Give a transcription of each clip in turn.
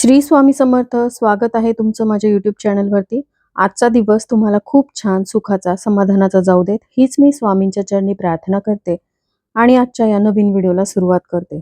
श्री स्वामी समर्थ स्वागत आहे तुमचं माझ्या युट्यूब चॅनलवरती आजचा दिवस तुम्हाला खूप छान सुखाचा समाधानाचा जाऊ देत. हीच मी स्वामींच्या चरणी प्रार्थना करते आणि आजच्या या नवीन व्हिडिओला सुरुवात करते.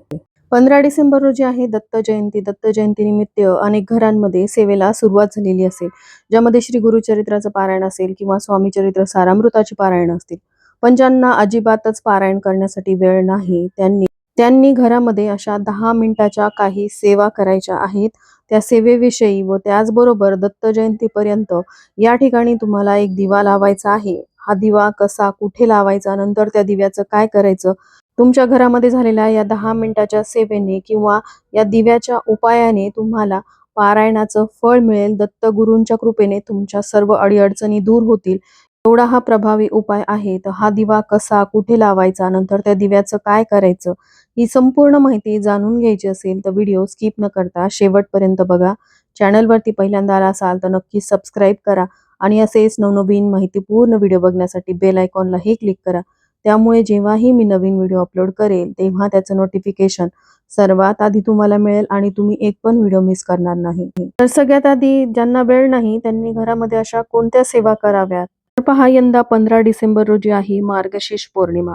पंधरा डिसेंबर रोजी आहे दत्त जयंती. दत्त जयंती निमित्त अनेक घरांमध्ये सेवेला सुरुवात झालेली असेल. ज्यामध्ये श्री गुरुचरित्राचं पारायण असेल किंवा स्वामी चरित्र सारामृताची पारायण असतील. पण ज्यांना अजिबातच पारायण करण्यासाठी वेळ नाही त्यांनी त्यांनी घरामध्ये अशा दहा मिनिटाच्या काही सेवा करायच्या आहेत. त्या सेवेविषयी व त्याचबरोबर दत्त जयंतीपर्यंत या ठिकाणी तुम्हाला एक दिवा लावायचा आहे. हा दिवा कसा कुठे लावायचा नंतर त्या दिव्याचं काय करायचं? तुमच्या घरामध्ये झालेल्या या दहा मिनिटाच्या सेवेने किंवा या दिव्याच्या उपायाने तुम्हाला पारायणाचं फळ मिळेल. दत्तगुरूंच्या कृपेने तुमच्या सर्व अडीअडचणी दूर होतील. एवढा हा प्रभावी उपाय आहे तर हा दिवा कसा कुठे लावायचा नंतर त्या दिव्याचं काय करायचं ही संपूर्ण माहिती जाणून घ्यायची असेल तर व्हिडिओ स्किप न करता शेवटपर्यंत बघा. चॅनलवरती पहिल्यांदा आला असाल तर नक्की सबस्क्राईब करा आणि असेच नवनवीन माहितीपूर्ण व्हिडिओ बघण्यासाठी बेल आयकॉनलाही क्लिक करा. त्यामुळे जेव्हाही मी नवीन व्हिडिओ अपलोड करेल तेव्हा त्याचं नोटिफिकेशन सर्वात आधी तुम्हाला मिळेल आणि तुम्ही एक पण व्हिडिओ मिस करणार नाही. तर सगळ्यात आधी ज्यांना वेळ नाही त्यांनी घरामध्ये अशा कोणत्या सेवा कराव्यात? पहा यंदा पंधरा डिसेंबर रोजी आहे मार्गशीर्ष पौर्णिमा.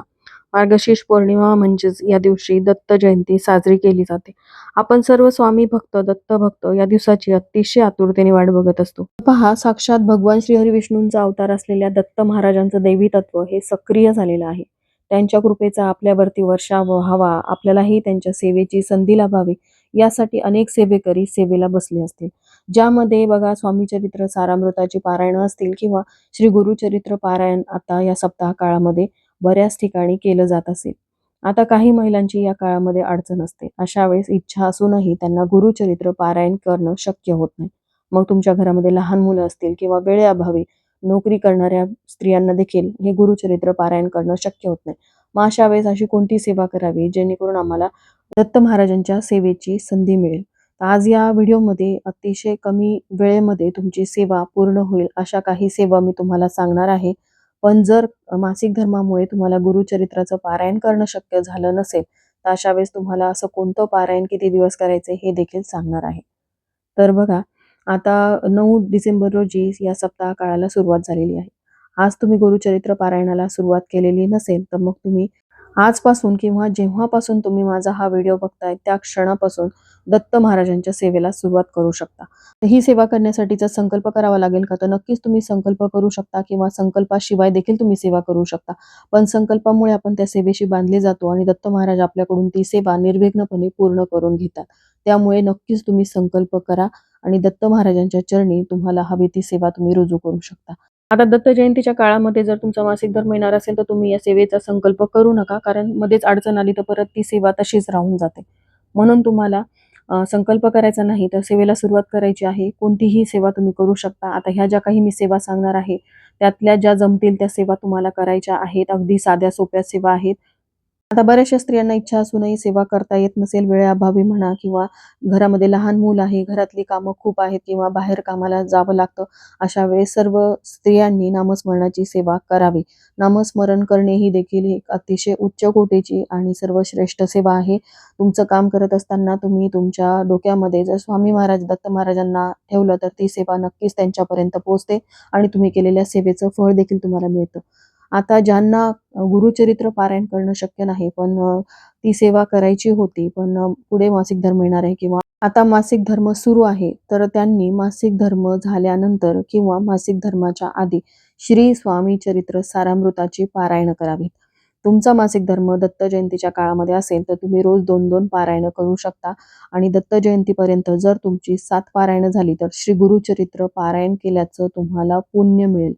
मार्गशीर्ष पौर्णिमा म्हणजेच या दिवशी दत्त जयंती साजरी केली जाते. आपण सर्व स्वामी भक्त दत्त भक्त या दिवसाची अतिशय आतुरतेने वाट बघत असतो. पहा साक्षात भगवान श्रीहरी विष्णूंचा अवतार असलेल्या दत्त महाराजांचं दैवी तत्व हे सक्रिय झालेलं आहे. त्यांच्या कृपेचा आपल्यावरती वर्षाव व्हावा आपल्यालाही त्यांच्या सेवेची संधी लाभावी. यासाठी अनेक सेवेकरी सेवेला बसले असतील. ज्यामध्ये बघा स्वामी चरित्र सारामृताची पारायण असतील किंवा श्री गुरुचरित्र पारायण आता या सप्ताह काळामध्ये बऱ्याच ठिकाणी केलं जात असेल. आता काही महिलांची या काळामध्ये अडचण असते. अशा वेळेस इच्छा असूनही त्यांना गुरुचरित्र पारायण करणं शक्य होत नाही. मग तुमच्या घरामध्ये लहान मुलं असतील किंवा वेळेअभावी नोकरी करणाऱ्या स्त्रियांना देखील हे गुरुचरित्र पारायण करणं शक्य होत नाही. मग अशा वेळेस अशी कोणती सेवा करावी जेणेकरून आम्हाला दत्त महाराजांच्या सेवेची संधी मिळेल? आज या व्हिडिओमध्ये अतिशय कमी वेळेमध्ये तुमची सेवा पूर्ण होईल अशा काही सेवा मी तुम्हाला सांगणार आहे. पण जर मासिक धर्मामुळे तुम्हाला गुरुचरित्राचं पारायण करणं शक्य झालं नसेल तर अशा वेळेस तुम्हाला असं कोणतं पारायण किती दिवस करायचे हे देखील सांगणार आहे. तर बघा आता नऊ डिसेंबर रोजी या सप्ताह काळाला सुरुवात झालेली आहे. आज तुम्ही गुरुचरित्र पारायणाला सुरुवात केलेली नसेल तर मग तुम्ही आजपासून किंवा जेव्हापासून तुम्ही माझा हा व्हिडिओ बघताय त्या क्षणापासून दत्त महाराजांच्या सेवेला सुरुवात करू शकता. ही सेवा करण्यासाठीचा संकल्प करावा लागेल का? तर नक्कीच तुम्ही संकल्प करू शकता किंवा संकल्पाशिवाय देखील तुम्ही सेवा करू शकता. पण संकल्पामुळे आपण त्या सेवेशी बांधले जातो आणि दत्त महाराज आपल्याकडून ती सेवा निर्विघ्नपणे पूर्ण करून घेतात. त्यामुळे नक्कीच तुम्ही संकल्प करा आणि दत्त महाराजांच्या चरणी तुम्हाला हवी ती सेवा तुम्ही रुजू करू शकता. आता दत्त जयंतीच्या काळामध्ये जर तुमचा मासिक धर्म येणार असेल तर तुम्ही या सेवेचा संकल्प करू नका कारण मध्येच अडचण आली तर परत ती सेवा तशीच राहून जाते. म्हणून तुम्हाला संकल्प करायचा नाही तर सेवेला सुरुवात करायची आहे. कोणतीही सेवा तुम्ही करू शकता. आता ह्या ज्या काही मी सेवा सांगणार आहे त्यातल्या ज्या जमतील त्या सेवा तुम्हाला करायच्या आहेत. अगदी साध्या सोप्या सेवा आहेत. आता बऱ्याचशा स्त्रियांना इच्छा असूनही सेवा करता येत नसेल वेळेअभावी म्हणा किंवा घरामध्ये लहान मूल आहे घरातली कामं खूप आहेत किंवा बाहेर कामाला जावं लागतं अशा वेळेस सर्व स्त्रियांनी नामस्मरणाची सेवा करावी. नामस्मरण करणे ही देखील एक अतिशय उच्च कोटीची आणि सर्वश्रेष्ठ सेवा आहे. तुमचं काम करत असताना तुम्ही तुमच्या डोक्यामध्ये जर स्वामी महाराज दत्त महाराजांना ठेवलं तर ती सेवा नक्कीच त्यांच्यापर्यंत पोहोचते आणि तुम्ही केलेल्या सेवेचं फळ देखील तुम्हाला मिळतं. आता ज्यांना गुरुचरित्र पारायण करणं शक्य नाही पण ती सेवा करायची होती पण पुढे मासिक धर्म येणार आहे किंवा आता मासिक धर्म सुरू आहे तर त्यांनी मासिक धर्म झाल्यानंतर किंवा मासिक धर्माच्या आधी श्री स्वामी चरित्र सारामृताची पारायण करावीत. तुमचा मासिक धर्म दत्त जयंतीच्या काळामध्ये असेल तर तुम्ही रोज दोन दोन पारायण करू शकता. आणि दत्त जयंतीपर्यंत जर तुमची सात पारायण झाली तर श्री गुरुचरित्र पारायण केल्याचं तुम्हाला पुण्य मिळेल.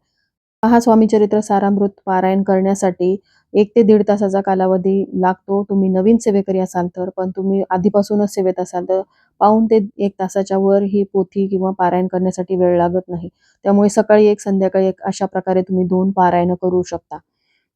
हा स्वामी चरित्र सारामृत पारायण करण्यासाठी एक ते दीड तासाचा कालावधी लागतो. तुम्ही नवीन सेवेकरी असाल तर पण तुम्ही आधीपासूनच सेवेत असाल तर पाऊन ते एक तासाच्या वर ही पोथी किंवा पारायण करण्यासाठी वेळ लागत नाही. त्यामुळे सकाळी एक संध्याकाळी एक अशा प्रकारे तुम्ही दोन पारायण करू शकता.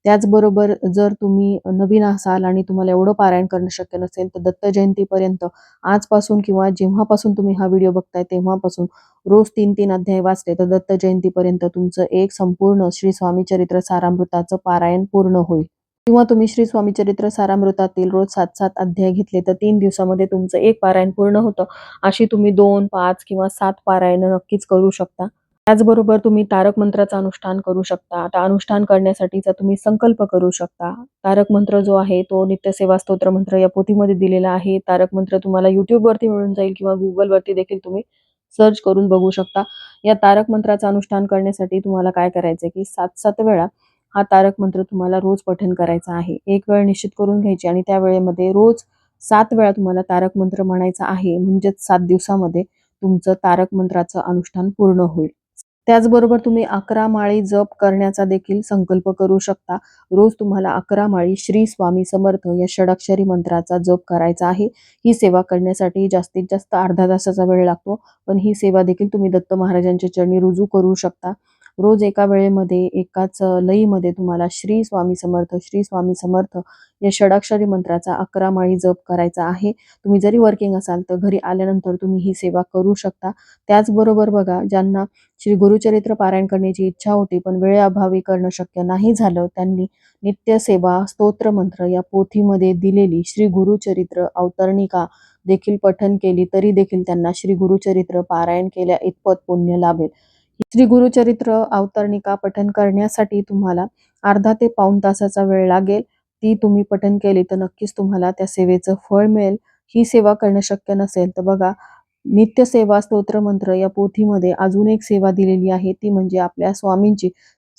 त्याचबरोबर जर तुम्ही नवीन असाल आणि तुम्हाला एवढं पारायण करणं शक्य नसेल तर दत्त जयंतीपर्यंत आजपासून किंवा जेव्हापासून तुम्ही हा व्हिडिओ बघताय तेव्हापासून रोज तीन तीन अध्याय वाचले तर दत्त जयंतीपर्यंत तुमचं एक संपूर्ण श्री स्वामी चरित्र सारामृताचं पारायण पूर्ण होईल. किंवा तुम्ही श्री स्वामी चरित्र सारामृतातील रोज सात सात अध्याय घेतले तर तीन दिवसामध्ये तुमचं एक पारायण पूर्ण होतं. अशी तुम्ही दोन पाच किंवा सात पारायण नक्कीच करू शकता. त्याचबरोबर तुम्ही तारक मंत्राचं अनुष्ठान करू शकता. आता अनुष्ठान करण्यासाठीचा तुम्ही संकल्प करू शकता. तारक मंत्र जो आहे तो नित्यसेवा स्तोत्र मंत्र या पोथीमध्ये दिलेला आहे. तारक मंत्र तुम्हाला युट्यूबवरती मिळून जाईल किंवा गुगलवरती देखील तुम्ही सर्च करून बघू शकता. या तारक मंत्राचं अनुष्ठान करण्यासाठी तुम्हाला काय करायचं की सात सात वेळा हा तारक मंत्र तुम्हाला रोज पठन करायचा आहे. एक वेळ निश्चित करून घ्यायची आणि त्या वेळेमध्ये रोज सात वेळा तुम्हाला तारक मंत्र म्हणायचा आहे. म्हणजेच सात दिवसामध्ये तुमचं तारक मंत्राचं अनुष्ठान पूर्ण होईल. त्याचबरोबर तुम्ही अकरा माळी जप करण्याचा देखील संकल्प करू शकता. रोज तुम्हाला अकरा माळी श्री स्वामी समर्थ या षडाक्षरी मंत्राचा जप करायचा आहे. ही सेवा करण्यासाठी जास्तीत जास्त अर्धा तासाचा वेळ लागतो. पण ही सेवा देखील तुम्ही दत्त महाराजांच्या चरणी रुजू करू शकता. रोज एका वेळेमध्ये एकाच लईमध्ये तुम्हाला श्री स्वामी समर्थ श्री स्वामी समर्थ या षडाक्षरी मंत्राचा अकरा माळी जप करायचा आहे. तुम्ही जरी वर्किंग असाल तर घरी आल्यानंतर तुम्ही ही सेवा करू शकता. त्याचबरोबर बघा ज्यांना श्री गुरुचरित्र पारायण करण्याची इच्छा होती पण वेळेअभावी करणं शक्य नाही झालं त्यांनी नित्यसेवा स्तोत्र मंत्र या पोथीमध्ये दिलेली श्री गुरुचरित्र अवतरणिका देखील पठन केली तरी देखील त्यांना श्री गुरुचरित्र पारायण केल्या इतपत पुण्य लाभेल. श्री गुरुचरित्र अवतरणिका पठन करण्यासाठी तुम्हाला अर्धा ते पाऊण तासाचा वेळ लागेल. ती तुम्ही पठन केली तर नक्कीच तुम्हाला त्या सेवेचं फळ मिळेल. ही सेवा करणं शक्य नसेल तर बघा नित्यसेवा स्तोत्र मंत्र या पोथीमध्ये अजून एक सेवा दिलेली आहे. ती म्हणजे आपल्या स्वामींची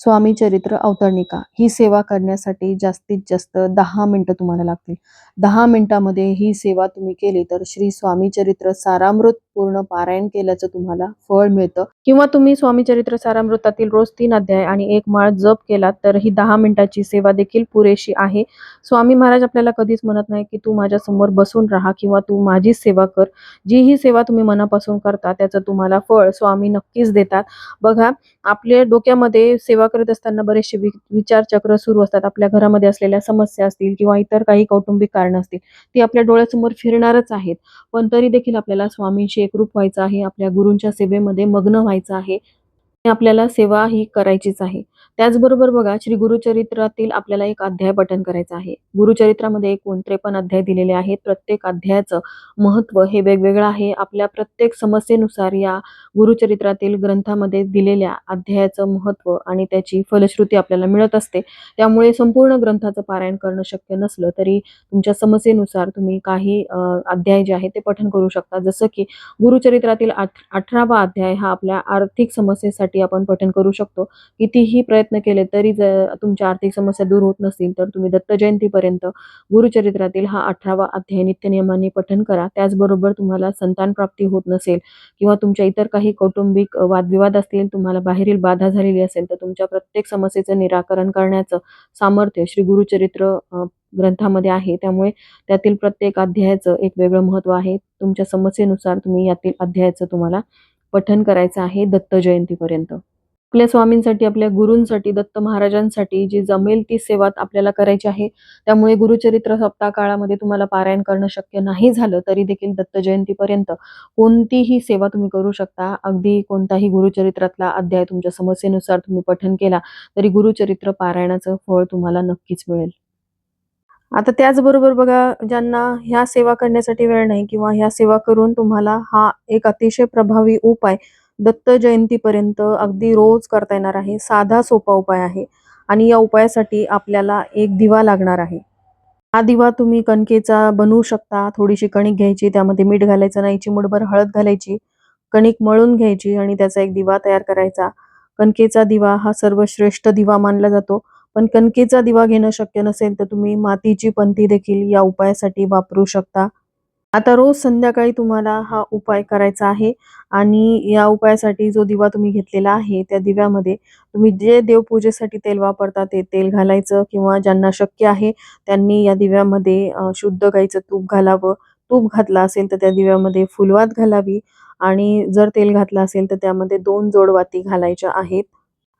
स्वामी चरित्र अवतरणिका. ही सेवा करण्यासाठी जास्तीत जास्त दहा मिनिटं तुम्हाला लागतील. दहा मिनिटामध्ये ही सेवा तुम्ही केली तर श्री स्वामी चरित्र सारामृत पूर्ण पारायण केल्याचं तुम्हाला फळ मिळतं. किंवा तुम्ही स्वामी चरित्र सारामृतातील रोज तीन अध्याय आणि एक माळ जप केला तर ही दहा मिनिटाची सेवा देखील पुरेशी आहे. स्वामी महाराज आपल्याला कधीच म्हणत नाही की तू माझ्यासमोर बसून राहा किंवा तू माझी सेवा कर. जी ही सेवा तुम्ही मनापासून करता त्याचं तुम्हाला फळ स्वामी नक्कीच देतात. बघा आपल्या डोक्यामध्ये सेवा करत असताना बरेचसे वि विचार चक्र सुरू असतात. आपल्या घरामध्ये असलेल्या समस्या असतील किंवा इतर काही कौटुंबिक कारण असतील ती आपल्या डोळ्यासमोर फिरणारच आहेत. पण तरी देखील आपल्याला स्वामींशी एकरूप व्हायचं आहे आपल्या गुरूंच्या सेवेमध्ये मग्न व्हायचं आहे. आपल्याला सेवा ही करायचीच आहे. त्याचबरोबर बघा श्री गुरुचरित्रातील आपल्याला एक अध्याय पठन करायचं आहे. गुरुचरित्रामध्ये एकूण त्रेपन्न अध्याय दिलेले आहेत. प्रत्येक अध्यायाचं महत्त्व हे वेगवेगळं आहे. आपल्या प्रत्येक समस्येनुसार या गुरुचरित्रातील ग्रंथामध्ये दिलेल्या अध्यायाचं महत्त्व आणि त्याची फलश्रुती आपल्याला मिळत असते. त्यामुळे संपूर्ण ग्रंथाचं पारायण करणं शक्य नसलं तरी तुमच्या समस्येनुसार तुम्ही काही अध्याय जे आहे ते पठन करू शकता. जसं की गुरुचरित्रातील आठ अठरावा अध्याय हा आपल्या आर्थिक समस्येसाठी आपण पठन करू शकतो. कितीही प्रयत्न केले तरी जर तुमच्या आर्थिक समस्या दूर होत नसतील तर तुम्ही दत्त जयंतीपर्यंत गुरुचरित्रातील हा अठरावा अध्याय नित्य नियमाने पठन करा. त्याचबरोबर तुम्हाला संतान प्राप्ती होत नसेल किंवा तुमच्या इतर काही कौटुंबिक वादविवाद असतील तुम्हाला बाहेरील बाधा झालेली असेल तर तुमच्या प्रत्येक समस्येचं निराकरण करण्याचं सामर्थ्य श्री गुरुचरित्र ग्रंथामध्ये आहे. त्यामुळे त्यातील प्रत्येक अध्यायाचं एक वेगळं महत्त्व आहे. तुमच्या समस्येनुसार तुम्ही यातील अध्यायाचं तुम्हाला पठन करायचं आहे दत्त जयंतीपर्यंत. आपल्या स्वामींसाठी आपल्या गुरूंसाठी दत्त महाराजांसाठी जी जमेल ती सेवा आपल्याला करायची आहे. त्यामुळे गुरुचरित्र सप्ताह काळामध्ये तुम्हाला पारायण करणं शक्य नाही झालं तरी देखील दत्त जयंतीपर्यंत कोणतीही सेवा तुम्ही करू शकता. अगदी कोणताही गुरुचरित्रातला अध्याय तुमच्या समस्येनुसार तुम्ही पठन केला तरी गुरुचरित्र पारायणाचं फळ तुम्हाला नक्कीच मिळेल. आता त्याचबरोबर बघा ज्यांना ह्या सेवा करण्यासाठी वेळ नाही किंवा ह्या सेवा करून तुम्हाला हा एक अतिशय प्रभावी उपाय दत्त जयंतीपर्यंत अगदी रोज करता येणार आहे. साधा सोपा उपाय आहे आणि या उपायासाठी आपल्याला एक दिवा लागणार आहे. हा दिवा तुम्ही कणकेचा बनवू शकता. थोडीशी कणिक घ्यायची त्यामध्ये मीठ घालायचं नाही चिमूटभर हळद घालायची कणिक मळून घ्यायची आणि त्याचा एक दिवा तयार करायचा. कणकेचा दिवा हा सर्वश्रेष्ठ दिवा मानला जातो. पण कणकेचा दिवा घेणं शक्य नसेल तर तुम्ही मातीची पंथी देखील या उपायासाठी वापरू शकता. आता रोज संध्याकाळी तुम्हाला हा उपाय करायचा आहे आणि या उपायासाठी जो दिवा तुम्ही घेतलेला आहे त्या दिव्यामध्ये तुम्ही जे देवपूजेसाठी तेल वापरता ते तेल घालायचं किंवा ज्यांना शक्य आहे त्यांनी या दिव्यामध्ये शुद्ध गाईचं तूप घालावं. तूप घातलं असेल तर त्या दिव्यामध्ये फुलवात घालावी आणि जर तेल घातलं असेल तर त्यामध्ये दोन जोडवाती घालायच्या आहेत.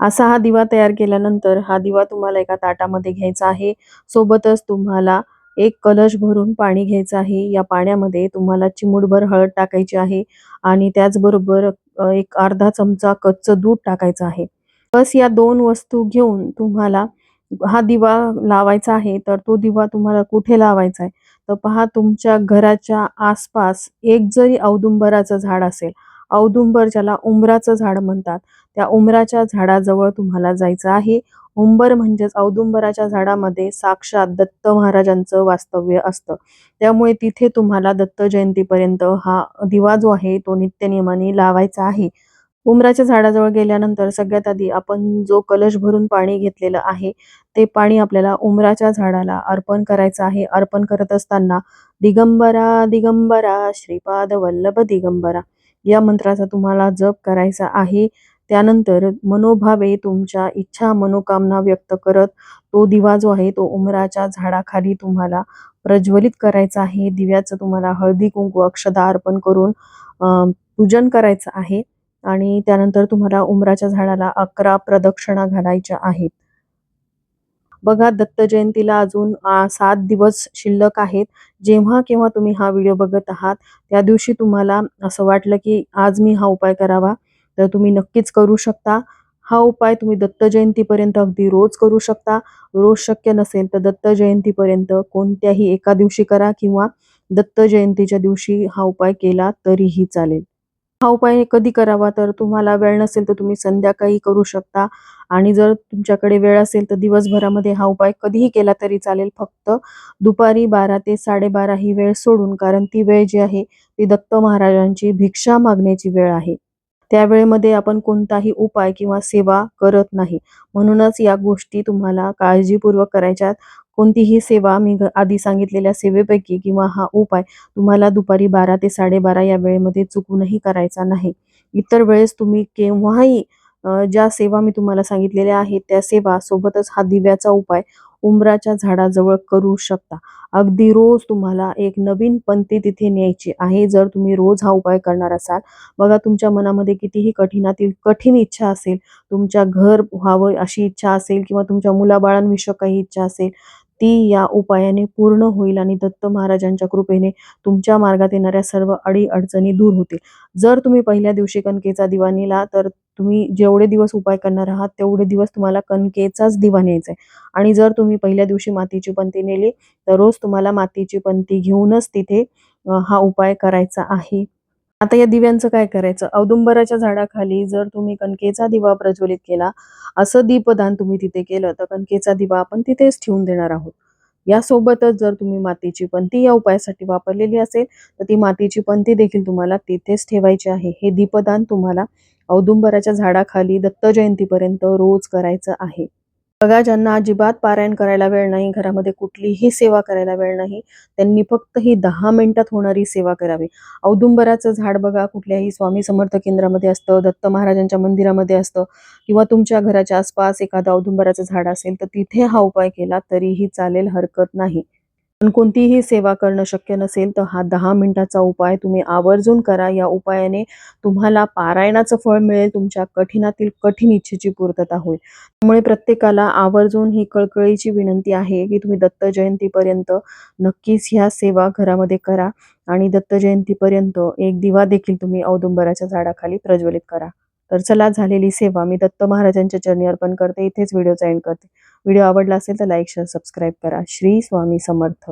असा हा दिवा तयार केल्यानंतर हा दिवा तुम्हाला एका ताटामध्ये घ्यायचा आहे. सोबतच तुम्हाला एक कलश भरून पाणी घ्यायचं आहे. या पाण्यामध्ये तुम्हाला चिमूटभर हळद टाकायची आहे आणि त्याचबरोबर एक अर्धा चमचा कच्चं दूध टाकायचं आहे. बस या दोन वस्तू घेऊन तुम्हाला हा दिवा लावायचा आहे. तर तो दिवा तुम्हाला कुठे लावायचा आहे? तर पहा तुमच्या घराच्या आसपास एक जरी औदुंबराचं झाड असेल औदुंबर ज्याला उंबराचं झाड म्हणतात त्या उंबराच्या झाडाजवळ तुम्हाला जायचं आहे. उंबर म्हणजेच औदुंबराच्या झाडामध्ये साक्षात दत्त महाराजांचं वास्तव्य असतं. त्यामुळे तिथे तुम्हाला दत्त जयंतीपर्यंत हा दिवा जो आहे तो नित्यनियमाने लावायचा आहे. उंबराच्या झाडाजवळ गेल्यानंतर सगळ्यात आधी आपण जो कलश भरून पाणी घेतलेलं आहे ते पाणी आपल्याला उमराच्या झाडाला अर्पण करायचं आहे. अर्पण करत असताना दिगंबरा दिगंबरा श्रीपाद वल्लभ दिगंबरा. या मंत्राचा तुम्हाला जप करायचा आहे. त्यानंतर मनोभावे तुमच्या इच्छा मनोकामना व्यक्त करत तो दिवा जो आहे तो उमराच्या झाडाखाली तुम्हाला प्रज्वलित करायचा आहे. दिव्याचं तुम्हाला हळदी कुंकू अक्षदा अर्पण करून पूजन करायचं आहे. आणि त्यानंतर तुम्हाला उमराच्या झाडाला अकरा प्रदक्षिणा घालायच्या आहेत. बघा दत्त जयंतीला अजून सात दिवस शिल्लक आहेत. जेव्हा केव्हा तुम्ही हा व्हिडिओ बघत आहात त्या दिवशी तुम्हाला असं वाटलं की आज मी हा उपाय करावा. तर तुम्ही नक्कीच करू शकता. हा उपाय तुम्ही दत्त जयंतीपर्यंत अगदी रोज करू शकता. रोज शक्य नसेल तर दत्त जयंतीपर्यंत कोणत्याही एका दिवशी करा किंवा दत्त जयंतीच्या दिवशी हा उपाय केला तरीही चालेल. हा उपाय कधी करावा? तर तुम्हाला वेळ नसेल तर तुम्ही संध्याकाळी करू शकता. आणि जर तुमच्याकडे वेळ असेल तर दिवसभरामध्ये हा उपाय कधीही केला तरी चालेल. फक्त दुपारी बारा ते साडेबारा ही वेळ सोडून कारण ती वेळ जी आहे ती दत्त महाराजांची भिक्षा मागण्याची वेळ आहे. त्या वेळेमध्ये आपण कोणताही उपाय किंवा सेवा करत नाही. म्हणूनच या गोष्टी तुम्हाला काळजीपूर्वक करायच्यात. कोणतीही सेवा मी आधी सांगितलेल्या सेवेपैकी किंवा हा उपाय तुम्हाला दुपारी बारा ते साडेबारा या वेळेमध्ये चुकूनही करायचा नाही. इतर वेळेस तुम्ही केव्हाही ज्या सेवा मी तुम्हाला सांगितलेल्या आहेत त्या सेवा सोबतच हा दिव्याचा उपाय उंबराच्या झाडाजवळ करू शकता. अगदी रोज तुम्हाला एक नवीन पंथी तिथे न्यायची आहे. जर तुम्ही रोज हा उपाय करणार असाल बघा तुमच्या मनामध्ये कितीही कठीणातील कठीण इच्छा असेल तुमच्या घर व्हावं अशी इच्छा असेल किंवा तुमच्या मुलाबाळांविषयी काही इच्छा असेल ती या उपायाने पूर्ण होईल आणि दत्त महाराजांच्या कृपेने तुमच्या मार्गात येणाऱ्या सर्व अडी अडचणी दूर होतील. जर तुम्ही पहिल्या दिवशी कणकेचा दिवा नेला तर तुम्ही जेवढे दिवस उपाय करणार आहात तेवढे दिवस तुम्हाला कणकेचाच दिवा न्यायचा आहे आणि जर तुम्ही पहिल्या दिवशी मातीची पंती नेली तर रोज तुम्हाला मातीची पंती घेऊनच तिथे हा उपाय करायचा आहे. आता या दिव्यांचं काय करायचं? औदुंबराच्या झाडाखाली जर तुम्ही कणकेचा दिवा प्रज्वलित केला असं दीपदान तुम्ही तिथे केलं तर कणकेचा दिवा आपण तिथेच ठेवून देणार आहोत. यासोबतच जर तुम्ही मातीची पंथी या उपायासाठी वापरलेली असेल तर ती मातीची पंथी देखील तुम्हाला तिथेच ठेवायची आहे. हे दीपदान तुम्हाला औदुंबराच्या झाडाखाली दत्त जयंतीपर्यंत रोज करायचं आहे. बघा ज्यांना अजिबात पारायण करायला वेळ नाही घरामध्ये कुठलीही सेवा करायला वेळ नाही त्यांनी फक्त ही दहा मिनिटात होणारी सेवा करावी. औदुंबराचं झाड बघा कुठल्याही स्वामी समर्थ केंद्रामध्ये असतं दत्त महाराजांच्या मंदिरामध्ये असतं किंवा तुमच्या घराच्या आसपास एखादं औदुंबराचं झाड असेल तर तिथे हा उपाय केला तरीही चालेल हरकत नाही. पण कोणतीही सेवा करणं शक्य नसेल तर हा दहा मिनिटाचा उपाय तुम्ही आवर्जून करा. या उपायाने तुम्हाला पारायणाचं फळ मिळेल तुमच्या कठीणातील कठीण इच्छेची पूर्तता होईल. त्यामुळे प्रत्येकाला आवर्जून ही कळकळीची विनंती आहे की तुम्ही दत्त जयंतीपर्यंत नक्कीच ह्या सेवा घरामध्ये करा आणि दत्त जयंतीपर्यंत एक दिवा देखील तुम्ही औदुंबराच्या झाडाखाली प्रज्वलित करा. तर चला झालेली सेवा मी दत्त महाराजांच्या चरणी अर्पण करते. इथेच व्हिडिओचा एंड करते. व्हिडिओ आवडला असेल तर लाईक शेअर सबस्क्राईब करा. श्री स्वामी समर्थ.